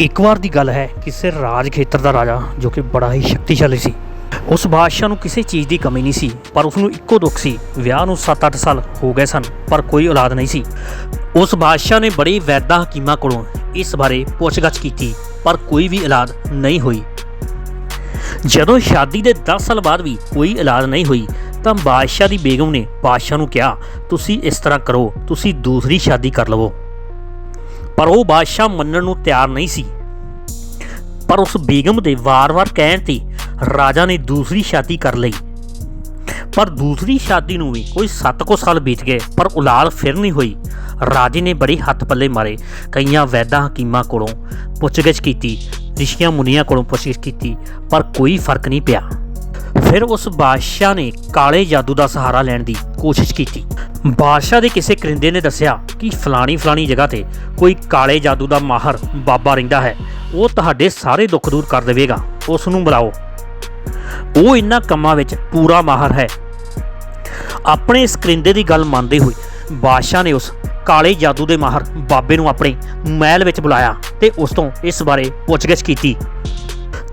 ਇੱਕ ਵਾਰ ਦੀ ਗੱਲ ਹੈ ਕਿਸੇ ਰਾਜ ਖੇਤਰ ਦਾ ਰਾਜਾ ਜੋ ਕਿ ਬੜਾ ਹੀ ਸ਼ਕਤੀਸ਼ਾਲੀ ਸੀ। ਉਸ ਬਾਦਸ਼ਾਹ ਨੂੰ ਕਿਸੇ ਚੀਜ਼ ਦੀ ਕਮੀ ਨਹੀਂ ਸੀ, ਪਰ ਉਸ ਨੂੰ ਇੱਕੋ ਦੁੱਖ ਸੀ, ਵਿਆਹ ਨੂੰ 7-8 ਸਾਲ ਹੋ ਗਏ ਸਨ, ਪਰ ਕੋਈ ਔਲਾਦ ਨਹੀਂ ਸੀ। ਉਸ ਬਾਦਸ਼ਾਹ ਨੇ ਬੜੇ ਵੈਦਾਂ ਹਕੀਮਾਂ ਕੋਲੋਂ ਇਸ ਬਾਰੇ ਪੁੱਛਗਛ ਕੀਤੀ, ਪਰ ਕੋਈ ਵੀ ਔਲਾਦ ਨਹੀਂ ਹੋਈ। ਜਦੋਂ ਸ਼ਾਦੀ ਦੇ 10 ਸਾਲ ਬਾਅਦ ਵੀ ਕੋਈ ਔਲਾਦ ਨਹੀਂ ਹੋਈ, ਤਾਂ ਬਾਦਸ਼ਾਹ ਦੀ ਬੇਗਮ ਨੇ ਬਾਦਸ਼ਾਹ ਨੂੰ ਕਿਹਾ, ਤੁਸੀਂ ਇਸ ਤਰ੍ਹਾਂ ਕਰੋ, ਤੁਸੀਂ ਦੂਸਰੀ ਸ਼ਾਦੀ ਕਰ ਲਵੋ। ਪਰ ਉਹ ਬਾਦਸ਼ਾਹ ਮੰਨਣ ਨੂੰ ਤਿਆਰ ਨਹੀਂ ਸੀ। ਪਰ ਉਸ ਬੇਗਮ ਦੇ ਵਾਰ-ਵਾਰ ਕਹਿਣ ਤੇ ਰਾਜਾ ਨੇ ਦੂਸਰੀ ਸ਼ਾਦੀ ਕਰ ਲਈ। ਪਰ ਦੂਸਰੀ ਸ਼ਾਦੀ ਨੂੰ ਵੀ ਕੋਈ 7 ਕੋ ਸਾਲ ਬੀਤ ਗਏ, ਪਰ ਔਲਾਦ ਫਿਰ ਨਹੀਂ ਹੋਈ। ਰਾਜੇ ਨੇ ਬੜੇ ਹੱਥ ਪੱਲੇ ਮਾਰੇ, ਕਈਆਂ ਵੈਦਾਂ ਹਕੀਮਾਂ ਕੋਲੋਂ ਪੁੱਛਗਿੱਛ ਕੀਤੀ ਰਿਸ਼ੀਆਂ ਮੁਨੀਆਂ ਕੋਲੋਂ ਪੁੱਛਗਿੱਛ ਕੀਤੀ, ਪਰ ਕੋਈ ਫ਼ਰਕ ਨਹੀਂ ਪਿਆ। ਫਿਰ ਉਸ ਬਾਦਸ਼ਾਹ ਨੇ ਕਾਲੇ ਜਾਦੂ ਦਾ ਸਹਾਰਾ ਲੈਣ ਦੀ ਕੋਸ਼ਿਸ਼ ਕੀਤੀ। ਬਾਦਸ਼ਾਹ ਦੇ ਕਿਸੇ ਕਰਿੰਦੇ ਨੇ ਦੱਸਿਆ ਕਿ ਫਲਾਣੀ ਫਲਾਣੀ ਜਗ੍ਹਾ ਤੇ ਕੋਈ ਕਾਲੇ ਜਾਦੂ ਦਾ ਮਾਹਰ ਬਾਬਾ ਰਹਿੰਦਾ ਹੈ। ਉਹ ਤੁਹਾਡੇ ਸਾਰੇ ਦੁੱਖ ਦੂਰ ਕਰ ਦੇਵੇਗਾ। ਉਸ ਨੂੰ ਬੁਲਾਓ। ਉਹ ਇਨ੍ਹਾਂ ਕੰਮਾਂ ਵਿੱਚ ਪੂਰਾ ਮਾਹਰ ਹੈ। ਆਪਣੇ ਇਸ ਕਰਿੰਦੇ ਦੀ ਗੱਲ ਮੰਨਦੇ ਹੋਏ ਬਾਦਸ਼ਾਹ ਨੇ ਉਸ ਕਾਲੇ ਜਾਦੂ ਦੇ ਮਾਹਰ ਬਾਬੇ ਨੂੰ ਆਪਣੇ ਮਹਿਲ ਵਿੱਚ ਬੁਲਾਇਆ ਤੇ ਉਸ ਤੋਂ ਇਸ ਬਾਰੇ ਪੁੱਛਗਿੱਛ ਕੀਤੀ।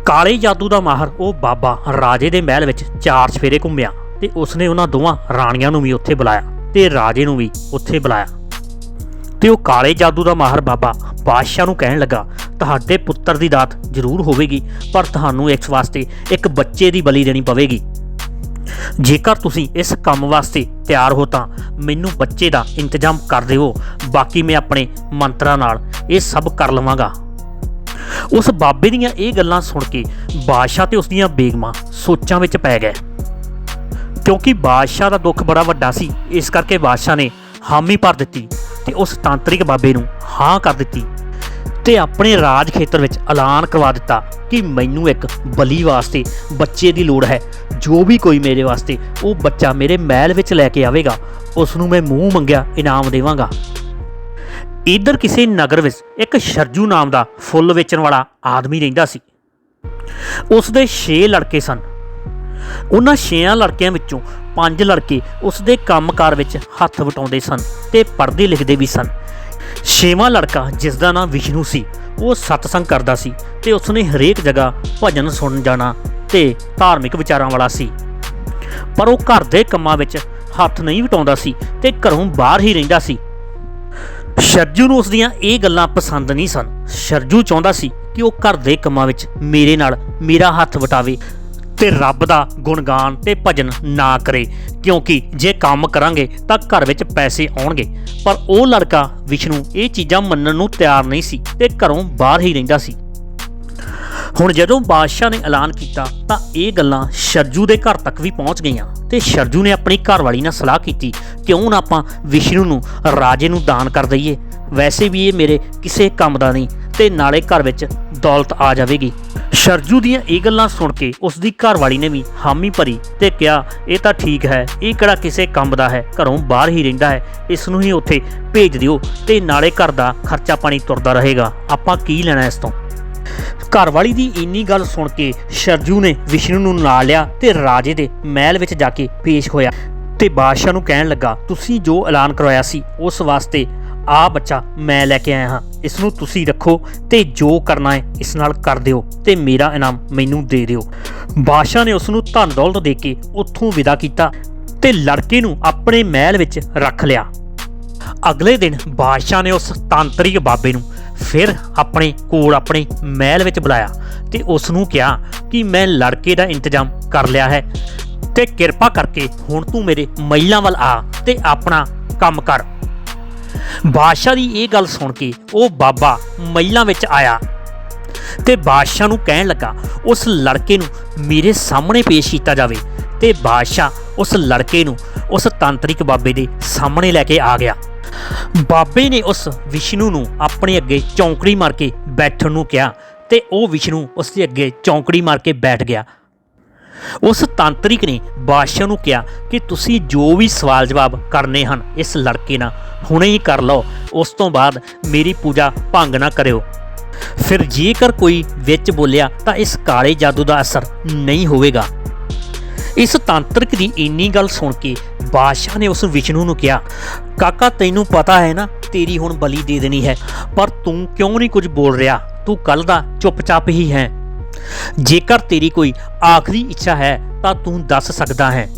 ਕਾਲੇ ਜਾਦੂ ਦਾ ਮਾਹਰ ਉਹ ਬਾਬਾ ਰਾਜੇ ਦੇ ਮਹਿਲ ਵਿੱਚ ਚਾਰ ਚਫੇਰੇ ਘੁੰਮਿਆ ਤੇ ਉਸਨੇ ਉਹਨਾਂ ਦੋਵਾਂ ਰਾਣੀਆਂ ਨੂੰ ਵੀ ਉੱਥੇ ਬੁਲਾਇਆ। ਤੇ ਰਾਜੇ ਨੂੰ ਵੀ ਉੱਥੇ ਬੁਲਾਇਆ। ਤੇ ਉਹ ਕਾਲੇ ਜਾਦੂ ਦਾ ਮਾਹਰ ਬਾਬਾ ਬਾਦਸ਼ਾਹ ਨੂੰ ਕਹਿਣ ਲੱਗਾ, ਤੁਹਾਡੇ ਪੁੱਤਰ ਦੀ ਦਾਤ ਜ਼ਰੂਰ ਹੋਵੇਗੀ, ਪਰ ਤੁਹਾਨੂੰ ਇਸ ਵਾਸਤੇ ਇੱਕ ਬੱਚੇ ਦੀ ਬਲੀ ਦੇਣੀ ਪਵੇਗੀ। ਜੇਕਰ ਤੁਸੀਂ ਇਸ ਕੰਮ ਵਾਸਤੇ ਤਿਆਰ ਹੋ ਤਾਂ ਮੈਨੂੰ ਬੱਚੇ ਦਾ ਇੰਤਜ਼ਾਮ ਕਰ ਦਿਓ, ਬਾਕੀ ਮੈਂ ਆਪਣੇ ਮੰਤਰਾਂ ਨਾਲ ਇਹ ਸਭ ਕਰ ਲਵਾਂਗਾ। ਉਸ ਬਾਬੇ ਦੀਆਂ ਇਹ ਗੱਲਾਂ ਸੁਣ ਕੇ ਬਾਦਸ਼ਾਹ ਤੇ ਉਸ ਦੀਆਂ ਬੇਗਮਾਂ ਸੋਚਾਂ ਵਿੱਚ ਪੈ ਗਏ। ਕਿਉਂਕਿ ਬਾਦਸ਼ਾਹ ਦਾ ਦੁੱਖ ਬੜਾ ਵੱਡਾ ਸੀ, ਇਸ ਕਰਕੇ ਬਾਦਸ਼ਾਹ ਨੇ ਹਾਮੀ ਭਰ ਦਿੱਤੀ ਤੇ ਉਸ ਤਾਂਤਰਿਕ ਬਾਬੇ ਨੂੰ ਹਾਂ ਕਰ ਦਿੱਤੀ ਤੇ ਆਪਣੇ ਰਾਜ ਖੇਤਰ ਵਿੱਚ ਐਲਾਨ ਕਰਵਾ ਦਿੱਤਾ ਕਿ ਮੈਨੂੰ ਇੱਕ ਬਲੀ ਵਾਸਤੇ ਬੱਚੇ ਦੀ ਲੋੜ ਹੈ। ਜੋ ਵੀ ਕੋਈ ਮੇਰੇ ਵਾਸਤੇ ਉਹ ਬੱਚਾ ਮੇਰੇ ਮਹਿਲ ਵਿੱਚ ਲੈ ਕੇ ਆਵੇਗਾ, ਉਸ ਨੂੰ ਮੈਂ ਮੂੰਹ ਮੰਗਿਆ, ਇਨਾਮ ਦੇਵਾਂਗਾ। ਇਧਰ ਕਿਸੇ ਨਗਰ ਵਿੱਚ ਇੱਕ ਸ਼ਰਜੂ ਨਾਮ ਦਾ ਫੁੱਲ ਵੇਚਣ ਵਾਲਾ ਆਦਮੀ ਰਹਿੰਦਾ ਸੀ। ਉਸ ਦੇ 6 ਲੜਕੇ ਸਨ। ਉਹਨਾਂ 6 ਲੜਕਿਆਂ ਵਿੱਚੋਂ 5 ਲੜਕੇ ਉਸ ਦੇ ਕੰਮਕਾਰ ਵਿੱਚ ਹੱਥ ਵਟਾਉਂਦੇ ਸਨ ਤੇ ਪੜ੍ਹਦੇ ਲਿਖਦੇ ਵੀ ਸਨ। ਛੇਵਾਂ ਲੜਕਾ ਜਿਸ ਦਾ ਨਾਮ ਵਿਸ਼ਨੂੰ ਸੀ, ਉਹ ਸਤਸੰਗ ਕਰਦਾ ਸੀ ਤੇ ਉਸਨੇ ਹਰੇਕ ਜਗ੍ਹਾ ਭਜਨ ਸੁਣਨ ਜਾਣਾ ਤੇ ਧਾਰਮਿਕ ਵਿਚਾਰਾਂ ਵਾਲਾ ਸੀ। ਪਰ ਉਹ ਘਰ ਦੇ ਕੰਮਾਂ ਵਿੱਚ ਹੱਥ ਨਹੀਂ ਵਟਾਉਂਦਾ ਸੀ ਤੇ ਘਰੋਂ ਬਾਹਰ ਹੀ ਰਹਿੰਦਾ ਸੀ। ਸ਼ਰਜੂ ਨੂੰ ਉਸ ਦੀਆਂ ਇਹ ਗੱਲਾਂ ਪਸੰਦ ਨਹੀਂ ਸਨ। ਸ਼ਰਜੂ ਚਾਹੁੰਦਾ ਸੀ ਕਿ ਉਹ ਘਰ ਦੇ ਕੰਮਾਂ ਵਿੱਚ ਮੇਰੇ ਨਾਲ ਮੇਰਾ ਹੱਥ ਵਟਾਵੇ ਤੇ ਰੱਬ ਦਾ ਗੁਣਗਾਨ ਤੇ ਭਜਨ ਨਾ ਕਰੇ। ਕਿਉਂਕਿ ਜੇ ਕੰਮ ਕਰਾਂਗੇ ਤਾਂ ਘਰ ਵਿੱਚ ਪੈਸੇ ਆਉਣਗੇ। ਪਰ ਉਹ ਲੜਕਾ ਵਿਸ਼ਨੂੰ ਇਹ ਚੀਜ਼ਾਂ ਮੰਨਣ ਨੂੰ ਤਿਆਰ ਨਹੀਂ ਸੀ ਤੇ ਘਰੋਂ ਬਾਹਰ ਹੀ ਰਹਿੰਦਾ ਸੀ। ਹੁਣ ਜਦੋਂ ਬਾਦਸ਼ਾਹ ਨੇ ਐਲਾਨ ਕੀਤਾ ਤਾਂ ਇਹ ਗੱਲਾਂ ਸ਼ਰਜੂ ਦੇ ਘਰ ਤੱਕ ਵੀ ਪਹੁੰਚ ਗਈਆਂ ਤੇ ਸ਼ਰਜੂ ਨੇ ਆਪਣੀ ਘਰਵਾਲੀ ਨਾਲ ਸਲਾਹ ਕੀਤੀ, ਕਿਉਂ ਨਾ ਆਪਾਂ ਵਿਸ਼ਨੂੰ ਨੂੰ, ਰਾਜੇ ਨੂੰ ਦਾਨ ਕਰ ਦਈਏ? ਵੈਸੇ ਵੀ ਇਹ ਮੇਰੇ ਕਿਸੇ ਕੰਮ ਦਾ ਨਹੀਂ। ਤੇ ਨਾਲੇ ਘਰ ਵਿੱਚ ਦੌਲਤ ਆ ਜਾਵੇਗੀ। ਸ਼ਰਜੂ ਦੀਆਂ ਇਹ ਗੱਲਾਂ ਸੁਣ ਕੇ ਉਸ ਦੀ ਘਰਵਾਲੀ ਨੇ ਵੀ ਹਾਮੀ ਭਰੀ ਤੇ ਕਿਹਾ, ਇਹ ਤਾਂ ਠੀਕ ਹੈ, ਇਹ ਕਿਹੜਾ ਕਿਸੇ ਕੰਮ ਦਾ ਹੈ, ਘਰੋਂ ਬਾਹਰ ਹੀ ਰਹਿੰਦਾ ਹੈ, ਇਸ ਨੂੰ ਹੀ ਉੱਥੇ ਭੇਜ ਦਿਓ ਤੇ ਨਾਲੇ ਘਰ ਦਾ ਖਰਚਾ ਪਾਣੀ ਤੁਰਦਾ ਰਹੇਗਾ। ਆਪਾਂ ਕੀ ਲੈਣਾ ਇਸ ਤੋਂ? ਘਰਵਾਲੀ ਦੀ ਇੰਨੀ ਗੱਲ ਸੁਣ ਕੇ ਸ਼ਰਜੂ ਨੇ ਵਿਸ਼ਨੂੰ ਨੂੰ ਨਾਲ ਲਿਆ ਤੇ ਰਾਜੇ ਦੇ ਮਹਿਲ ਵਿੱਚ ਜਾ ਕੇ ਪੇਸ਼ ਹੋਇਆ ਤੇ ਬਾਦਸ਼ਾਹ ਨੂੰ ਕਹਿਣ ਲੱਗਾ, ਤੁਸੀਂ ਜੋ ਐਲਾਨ ਕਰਵਾਇਆ ਸੀ, ਉਸ ਵਾਸਤੇ ਆ ਬੱਚਾ ਮੈਂ ਲੈ ਕੇ ਆਇਆ ਹਾਂ। ਇਸ ਨੂੰ ਤੁਸੀਂ ਰੱਖੋ ਤੇ ਜੋ ਕਰਨਾ ਹੈ ਇਸ ਨਾਲ ਕਰ ਦਿਓ ਤੇ ਮੇਰਾ ਇਨਾਮ ਮੈਨੂੰ ਦੇ ਦਿਓ। ਬਾਦਸ਼ਾਹ ਨੇ ਉਸ ਨੂੰ ਧਨ ਦੌਲਤ ਦੇ ਕੇ ਉੱਥੋਂ ਵਿਦਾ ਕੀਤਾ ਤੇ ਲੜਕੇ ਨੂੰ ਆਪਣੇ ਮਹਿਲ ਵਿੱਚ ਰੱਖ ਲਿਆ। ਅਗਲੇ ਦਿਨ ਬਾਦਸ਼ਾਹ ਨੇ ਉਸ ਤਾਂਤਰਿਕ ਬਾਬੇ ਨੂੰ ਫਿਰ ਆਪਣੇ ਕੋਲ ਆਪਣੇ ਮਹਿਲ ਵਿੱਚ ਬੁਲਾਇਆ ਤੇ ਉਸ ਨੂੰ ਕਿਹਾ ਕਿ ਮੈਂ ਲੜਕੇ ਦਾ ਇੰਤਜ਼ਾਮ ਕਰ ਲਿਆ ਹੈ ਤੇ ਕਿਰਪਾ ਕਰਕੇ ਹੁਣ ਤੂੰ ਮੇਰੇ ਮਹਿਲਾਂ ਵੱਲ ਆ ਤੇ ਆਪਣਾ ਕੰਮ ਕਰ। ਬਾਦਸ਼ਾਹ ਦੀ ਇਹ ਗੱਲ ਸੁਣ ਕੇ ਉਹ ਬਾਬਾ ਮਹਿਲਾਂ ਵਿੱਚ ਆਇਆ ਤੇ ਬਾਦਸ਼ਾਹ ਨੂੰ ਕਹਿਣ ਲੱਗਾ, ਉਸ ਲੜਕੇ ਨੂੰ ਮੇਰੇ ਸਾਹਮਣੇ ਪੇਸ਼ ਕੀਤਾ ਜਾਵੇ। ਤੇ ਬਾਦਸ਼ਾਹ ਉਸ ਲੜਕੇ ਨੂੰ ਉਸ ਤਾਂਤਰਿਕ ਬਾਬੇ ਦੇ ਸਾਹਮਣੇ ਲੈ ਕੇ ਆ ਗਿਆ। ਬਾਬੇ ਨੇ ਉਸ ਵਿਸ਼ਨੂੰ ਨੂੰ ਆਪਣੇ ਅੱਗੇ ਚੌਂਕੜੀ ਮਾਰ ਕੇ ਬੈਠਣ ਨੂੰ ਕਿਹਾ ਤੇ ਉਹ ਵਿਸ਼ਨੂੰ ਉਸ ਦੇ ਅੱਗੇ ਚੌਂਕੜੀ ਮਾਰ ਕੇ ਬੈਠ ਗਿਆ। ਉਸ ਤਾਂਤਰਿਕ ਨੇ ਬਾਦਸ਼ਾਹ ਨੂੰ ਕਿਹਾ ਕਿ ਤੁਸੀਂ ਜੋ ਵੀ ਸਵਾਲ ਜਵਾਬ ਕਰਨੇ ਹਨ ਇਸ ਲੜਕੇ ਨਾਲ, ਹੁਣੇ ਹੀ ਕਰ ਲਓ, ਉਸ ਤੋਂ ਬਾਅਦ ਮੇਰੀ ਪੂਜਾ ਭੰਗ ਨਾ ਕਰਿਓ। ਫਿਰ ਜੇਕਰ ਕੋਈ ਵਿੱਚ ਬੋਲਿਆ ਤਾਂ ਇਸ ਕਾਲੇ ਜਾਦੂ ਦਾ ਅਸਰ ਨਹੀਂ ਹੋਵੇਗਾ। ਇਸ ਤਾਂਤਰਿਕ ਦੀ ਇੰਨੀ ਗੱਲ ਸੁਣ ਕੇ ਬਾਦਸ਼ਾਹ ਨੇ ਉਸ ਵਿਸ਼ਨੂੰ ਨੂੰ ਕਿਹਾ, ਕਾਕਾ, ਤੈਨੂੰ ਪਤਾ ਹੈ ਨਾ, ਤੇਰੀ ਹੁਣ ਬਲੀ ਦੇ ਦੇਣੀ ਹੈ, ਪਰ ਤੂੰ ਕਿਉਂ ਨਹੀਂ ਕੁਝ ਬੋਲ ਰਿਹਾ? ਤੂੰ ਕੱਲ ਦਾ ਚੁੱਪਚਾਪ ਹੀ ਹੈ। ਜੇਕਰ ਤੇਰੀ ਕੋਈ ਆਖਰੀ ਇੱਛਾ ਹੈ, ਤਾਂ ਤੂੰ ਦੱਸ ਸਕਦਾ ਹੈ।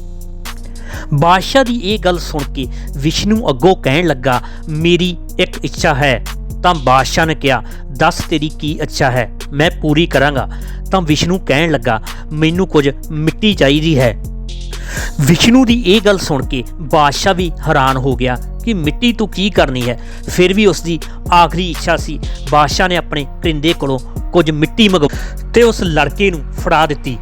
ਬਾਦਸ਼ਾਹ ਦੀ ਇਹ ਗੱਲ ਸੁਣ ਕੇ ਵਿਸ਼ਨੂੰ ਅੱਗੋਂ ਕਹਿਣ ਲੱਗਾ, ਮੇਰੀ ਇੱਕ ਇੱਛਾ ਹੈ। ਤਾਂ ਬਾਦਸ਼ਾਹ ਨੇ ਕਿਹਾ, ਦੱਸ ਤੇਰੀ ਕੀ ਇੱਛਾ ਹੈ? ਮੈਂ ਪੂਰੀ ਕਰਾਂਗਾ। ਤਾਂ ਵਿਸ਼ਨੂੰ ਕਹਿਣ ਲੱਗਾ, ਮੈਨੂੰ ਕੁਝ ਮਿੱਟੀ ਚਾਹੀਦੀ ਹੈ। ਵਿਸ਼ਨੂੰ ਦੀ ਇਹ ਗੱਲ ਸੁਣ ਕੇ ਬਾਦਸ਼ਾਹ ਵੀ ਹੈਰਾਨ ਹੋ ਗਿਆ ਕਿ ਮਿੱਟੀ ਤੂੰ ਕੀ ਕਰਨੀ ਹੈ? ਫਿਰ ਵੀ ਉਸ ਦੀ ਆਖਰੀ ਇੱਛਾ ਸੀ। ਬਾਦਸ਼ਾਹ ਨੇ ਆਪਣੇ ਕਰਿੰਦੇ ਕੋਲੋਂ ਕੁਝ ਮਿੱਟੀ ਮਗ ਤੇ ਉਸ ਲੜਕੇ ਨੂੰ ਫੜਾ ਦਿੱਤੀ।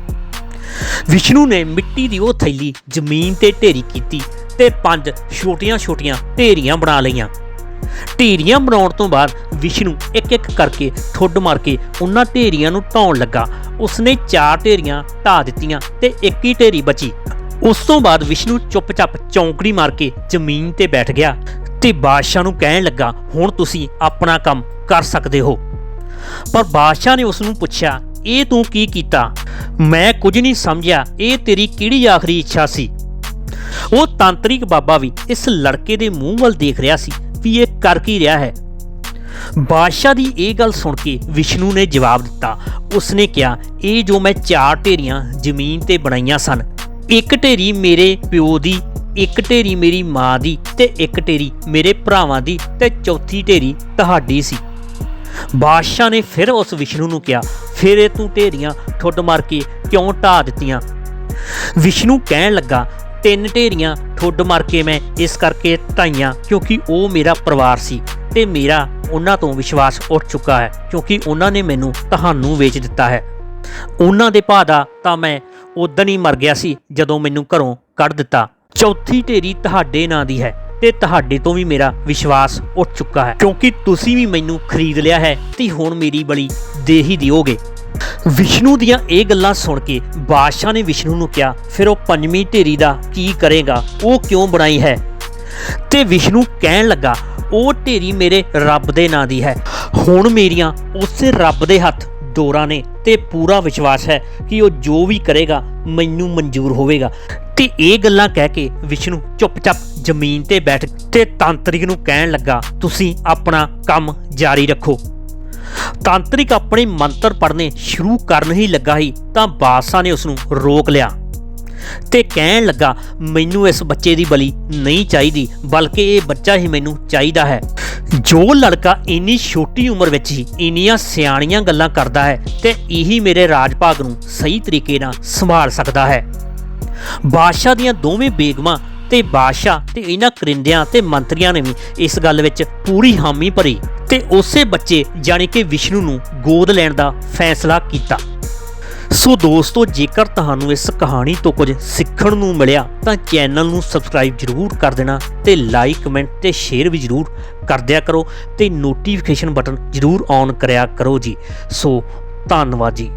ਵਿਸ਼ਨੂੰ ਨੇ ਮਿੱਟੀ ਦੀ ਉਹ ਥੈਲੀ ਜ਼ਮੀਨ ਤੇ ਢੇਰੀ ਕੀਤੀ ਤੇ ਪੰਜ ਛੋਟੀਆਂ-ਛੋਟੀਆਂ ਢੇਰੀਆਂ ਬਣਾ ਲਈਆਂ। ਢੇਰੀਆਂ ਬਣਾਉਣ ਤੋਂ ਬਾਅਦ ਵਿਸ਼ਨੂੰ ਇੱਕ ਇੱਕ ਕਰਕੇ ਠੁੱਡ ਮਾਰ ਕੇ ਉਹਨਾਂ ਢੇਰੀਆਂ ਨੂੰ ਢਾਉਣ ਲੱਗਾ। ਉਸਨੇ ਚਾਰ ਢੇਰੀਆਂ ਢਾ ਦਿੱਤੀਆਂ ਤੇ ਇੱਕ ਹੀ ਢੇਰੀ ਬਚੀ। ਉਸ ਤੋਂ ਬਾਅਦ ਵਿਸ਼ਨੂੰ ਚੁੱਪਚਾਪ ਚੌਂਕੜੀ ਮਾਰ ਕੇ ਜ਼ਮੀਨ ਤੇ ਬੈਠ ਗਿਆ ਤੇ ਬਾਦਸ਼ਾਹ ਨੂੰ ਕਹਿਣ ਲੱਗਾ, ਹੁਣ ਤੁਸੀਂ ਆਪਣਾ ਕੰਮ ਕਰ ਸਕਦੇ ਹੋ। ਪਰ ਬਾਦਸ਼ਾਹ ਨੇ ਉਸ ਨੂੰ ਪੁੱਛਿਆ, ਇਹ ਤੂੰ ਕੀ ਕੀਤਾ? ਮੈਂ ਕੁਝ ਨਹੀਂ ਸਮਝਿਆ, ਇਹ ਤੇਰੀ ਕਿਹੜੀ ਆਖਰੀ ਇੱਛਾ ਸੀ? ਉਹ ਤਾਂਤਰਿਕ ਬਾਬਾ ਵੀ ਇਸ ਲੜਕੇ ਦੇ ਮੂੰਹ ਵੱਲ ਦੇਖ ਰਿਹਾ ਸੀ ਵੀ ਇਹ ਕਰ ਕੀ ਰਿਹਾ ਹੈ। ਬਾਦਸ਼ਾਹ ਦੀ ਇਹ ਗੱਲ ਸੁਣ ਕੇ ਵਿਸ਼ਨੂੰ ਨੇ ਜਵਾਬ ਦਿੱਤਾ। ਉਸਨੇ ਕਿਹਾ, ਇਹ ਜੋ ਮੈਂ ਚਾਰ ਢੇਰੀਆਂ ਜ਼ਮੀਨ ਤੇ ਬਣਾਈਆਂ ਸਨ, ਇੱਕ ਢੇਰੀ ਮੇਰੇ ਪਿਓ ਦੀ, ਇੱਕ ਢੇਰੀ ਮੇਰੀ ਮਾਂ ਦੀ ਤੇ ਇੱਕ ਢੇਰੀ ਮੇਰੇ ਭਰਾਵਾਂ ਦੀ ਤੇ ਚੌਥੀ ਢੇਰੀ ਤੁਹਾਡੀ ਸੀ। ਬਾਦਸ਼ਾਹ ਨੇ ਫਿਰ ਉਸ ਵਿਸ਼ਨੂੰ ਨੂੰ ਕਿਹਾ, ਫਿਰ ਇਹ ਤੂੰ ਢੇਰੀਆਂ ਠੁੱਡ ਮਾਰ ਕੇ ਕਿਉਂ ਢਾ ਦਿੱਤੀਆਂ? ਵਿਸ਼ਨੂੰ ਕਹਿਣ ਲੱਗਾ, ਤਿੰਨ ਢੇਰੀਆਂ ਠੁੱਡ ਮਾਰ ਕੇ ਮੈਂ ਇਸ ਕਰਕੇ ਢਾਈਆਂ ਕਿਉਂਕਿ ਉਹ ਮੇਰਾ ਪਰਿਵਾਰ ਸੀ ਤੇ ਮੇਰਾ ਉਹਨਾਂ ਤੋਂ ਵਿਸ਼ਵਾਸ ਉੱਠ ਚੁੱਕਾ ਹੈ ਕਿਉਂਕਿ ਉਹਨਾਂ ਨੇ ਮੈਨੂੰ ਤੁਹਾਨੂੰ ਵੇਚ ਦਿੱਤਾ ਹੈ। ਉਹਨਾਂ ਦੇ ਭਾਅ ਦਾ ਤਾਂ ਮੈਂ ਉਦੋਂ ਹੀ ਮਰ ਗਿਆ ਸੀ ਜਦੋਂ ਮੈਨੂੰ ਘਰੋਂ ਕੱਢ ਦਿੱਤਾ। ਚੌਥੀ ਢੇਰੀ ਤੁਹਾਡੇ ਨਾਂ ਦੀ ਹੈ। ਤੇ ਤੁਹਾਡੇ ਤੋਂ ਵੀ ਮੇਰਾ ਵਿਸ਼ਵਾਸ ਉੱਠ ਚੁੱਕਾ ਹੈ। ਕਿਉਂਕਿ ਤੁਸੀਂ ਵੀ ਮੈਨੂੰ ਖਰੀਦ ਲਿਆ ਹੈ ਤੇ ਹੁਣ ਮੇਰੀ ਬਲੀ ਦੇ ਹੀ ਦਿਓਗੇ। ਵਿਸ਼ਨੂੰ ਦੀਆਂ ਇਹ ਗੱਲਾਂ ਸੁਣ ਕੇ ਬਾਦਸ਼ਾਹ ਨੇ ਵਿਸ਼ਨੂੰ ਨੂੰ ਕਿਹਾ, ਫਿਰ ਉਹ ਪੰਜਵੀਂ ਢੇਰੀ ਦਾ ਕੀ ਕਰੇਗਾ? ਉਹ ਕਿਉਂ ਬਣਾਈ ਹੈ? ਤੇ ਵਿਸ਼ਨੂੰ ਕਹਿਣ ਲੱਗਾ, ਉਹ ਢੇਰੀ ਮੇਰੇ ਰੱਬ ਦੇ ਨਾਂ ਦੀ ਹੈ। ਹੁਣ ਮੇਰੀਆਂ ਉਸੇ ਰੱਬ ਦੇ ਹੱਥ ਡੋਰਾਂ ਨੇ ਤੇ ਪੂਰਾ ਵਿਸ਼ਵਾਸ ਹੈ ਕਿ ਉਹ ਜੋ ਵੀ ਕਰੇਗਾ, ਮੈਨੂੰ ਮਨਜ਼ੂਰ ਹੋਵੇਗਾ। ਤੇ ਇਹ ਗੱਲਾਂ ਕਹਿ ਕੇ ਵਿਸ਼ਨੂੰ ਚੁੱਪਚਾਪ ਜ਼ਮੀਨ ਤੇ ਬੈਠ ਤੇ ਤਾਂਤਰਿਕ ਨੂੰ ਕਹਿਣ ਲੱਗਾ, ਤੁਸੀਂ ਆਪਣਾ ਕੰਮ ਜਾਰੀ ਰੱਖੋ। ਤਾਂਤਰਿਕ ਆਪਣੇ ਮੰਤਰ ਪੜ੍ਹਨੇ ਸ਼ੁਰੂ ਕਰਨ ਹੀ ਲੱਗਾ ਹੀ ਤਾਂ ਬਾਦਸ਼ਾਹ ਨੇ ਉਸ ਨੂੰ ਰੋਕ ਲਿਆ ਤੇ ਕਹਿਣ ਲੱਗਾ, ਮੈਨੂੰ ਇਸ ਬੱਚੇ ਦੀ ਬਲੀ ਨਹੀਂ ਚਾਹੀਦੀ, ਬਲਕਿ ਇਹ ਬੱਚਾ ਹੀ ਮੈਨੂੰ ਚਾਹੀਦਾ ਹੈ। ਜੋ ਲੜਕਾ ਇੰਨੀ ਛੋਟੀ ਉਮਰ ਵਿੱਚ ਹੀ ਇੰਨੀਆਂ ਸਿਆਣੀਆਂ ਗੱਲਾਂ ਕਰਦਾ ਹੈ ਤੇ ਇਹੀ ਮੇਰੇ ਰਾਜ ਭਾਗ ਨੂੰ ਸਹੀ ਤਰੀਕੇ ਨਾਲ ਸੰਭਾਲ ਸਕਦਾ ਹੈ। ਬਾਦਸ਼ਾਹ ਦੀਆਂ ਦੋਵੇਂ ਬੇਗਮਾਂ ਤੇ ਬਾਦਸ਼ਾਹ ਤੇ ਇਹਨਾਂ ਕਰਿੰਦਿਆਂ ਤੇ ਮੰਤਰੀਆਂ ਨੇ ਵੀ ਇਸ ਗੱਲ ਵਿੱਚ ਪੂਰੀ ਹਾਮੀ ਭਰੀ ਤੇ ਉਸੇ ਬੱਚੇ ਜਾਣੀ ਕਿ ਵਿਸ਼ਨੂੰ ਨੂੰ ਗੋਦ ਲੈਣ ਦਾ ਫੈਸਲਾ ਕੀਤਾ। ਸੋ ਦੋਸਤੋ, ਜੇਕਰ ਤੁਹਾਨੂੰ ਇਸ ਕਹਾਣੀ ਤੋਂ ਕੁਝ ਸਿੱਖਣ ਨੂੰ ਮਿਲਿਆ, ਤਾਂ ਚੈਨਲ ਨੂੰ ਸਬਸਕ੍ਰਾਈਬ ਜਰੂਰ ਕਰ ਦੇਣਾ ਤੇ ਲਾਈਕ, ਕਮੈਂਟ ਤੇ ਸ਼ੇਅਰ ਵੀ ਜਰੂਰ ਕਰ ਦਿਆ ਕਰੋ ਤੇ ਨੋਟੀਫਿਕੇਸ਼ਨ ਬਟਨ ਜਰੂਰ ਔਨ ਕਰਿਆ ਕਰੋ ਜੀ। ਸੋ ਧੰਨਵਾਦ ਜੀ।